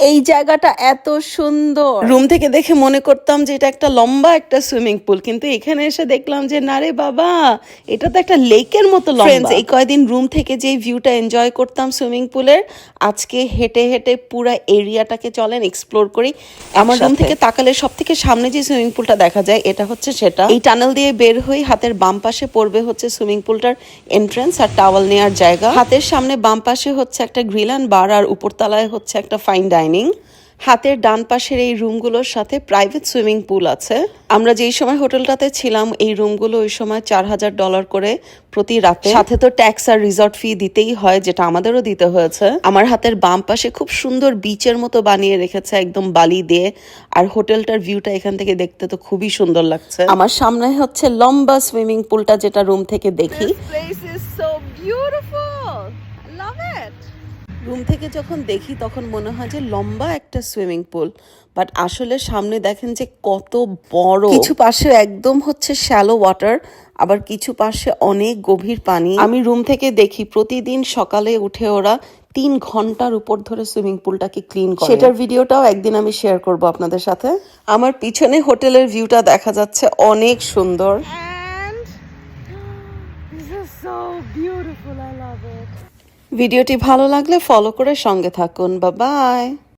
এই জায়গাটা এত সুন্দর। রুম থেকে দেখে মনে করতাম যে এটা একটা লম্বা একটা সুইমিং পুল কিন্তু এখানে এসে দেখলাম যে না রে বাবা এটা তো একটা লেকের মতো লম্বা। এই কয়দিন রুম থেকে যে ভিউটা এনজয় করতাম সুইমিং পুলের আজকে হেঁটে হেঁটে পুরো এরিয়াটাকে চলেন এক্সপ্লোর করি। আমার রুম থেকে তাকালে সব থেকে সামনে যে সুইমিং পুলটা দেখা যায় এটা হচ্ছে সেটা। এই টানেল দিয়ে বের হই হাতের বাম পাশে পড়বে হচ্ছে সুইমিং পুলটার এন্ট্রান্স আর টাওয়াল নেওয়ার জায়গা। হাতের সামনে বাম পাশে হচ্ছে একটা গ্রিল অ্যান্ড বার আর উপরতলায় হচ্ছে একটা ফাইন ডাইনিং হাতের ডান পাশের এই রুমগুলোর সাথে প্রাইভেট সুইমিং পুল আছে। আমরা যেই সময় হোটেলটাতে ছিলাম, এই রুমগুলো ওই সময় চার হাজার ডলার করে প্রতি রাতে। সাথে তো ট্যাক্স আর রিসর্ট ফি দিতেই হয়, যেটা আমাদেরও দিতে হয়েছে। আমার হাতের বাম পাশে খুব সুন্দর বিচের মতো বানিয়ে রেখেছে, একদম বালি দিয়ে। আর হোটেলটার ভিউটা এখান থেকে দেখতে তো খুবই সুন্দর লাগছে। আমার সামনে হচ্ছে লম্বা সুইমিং পুলটা যেটা রুম থেকে দেখি। This place is so beautiful. I love it. Room থেকে যখন দেখি তখন মনে হয় যে লম্বা একটা সুইমিং পুল। বাট আসলে সামনে দেখেন যে কত বড়। কিছু পাশে একদম হচ্ছে শ্যালো ওয়াটার আবার কিছু পাশে অনেক গভীর পানি। আমি রুম থেকে দেখি প্রতিদিন সকালে উঠে ওরা তিন ঘণ্টার উপর ধরে সুইমিং পুলটাকে ক্লিন করে। সেটার ভিডিওটাও একদিন আমি শেয়ার করব আপনাদের সাথে। আমার পিছনে হোটেলের ভিউটা দেখা যাচ্ছে অনেক সুন্দর। And this is so beautiful. I love it. ভিডিওটি ভালো লাগলে ফলো করে সঙ্গে থাকুন। বা বাই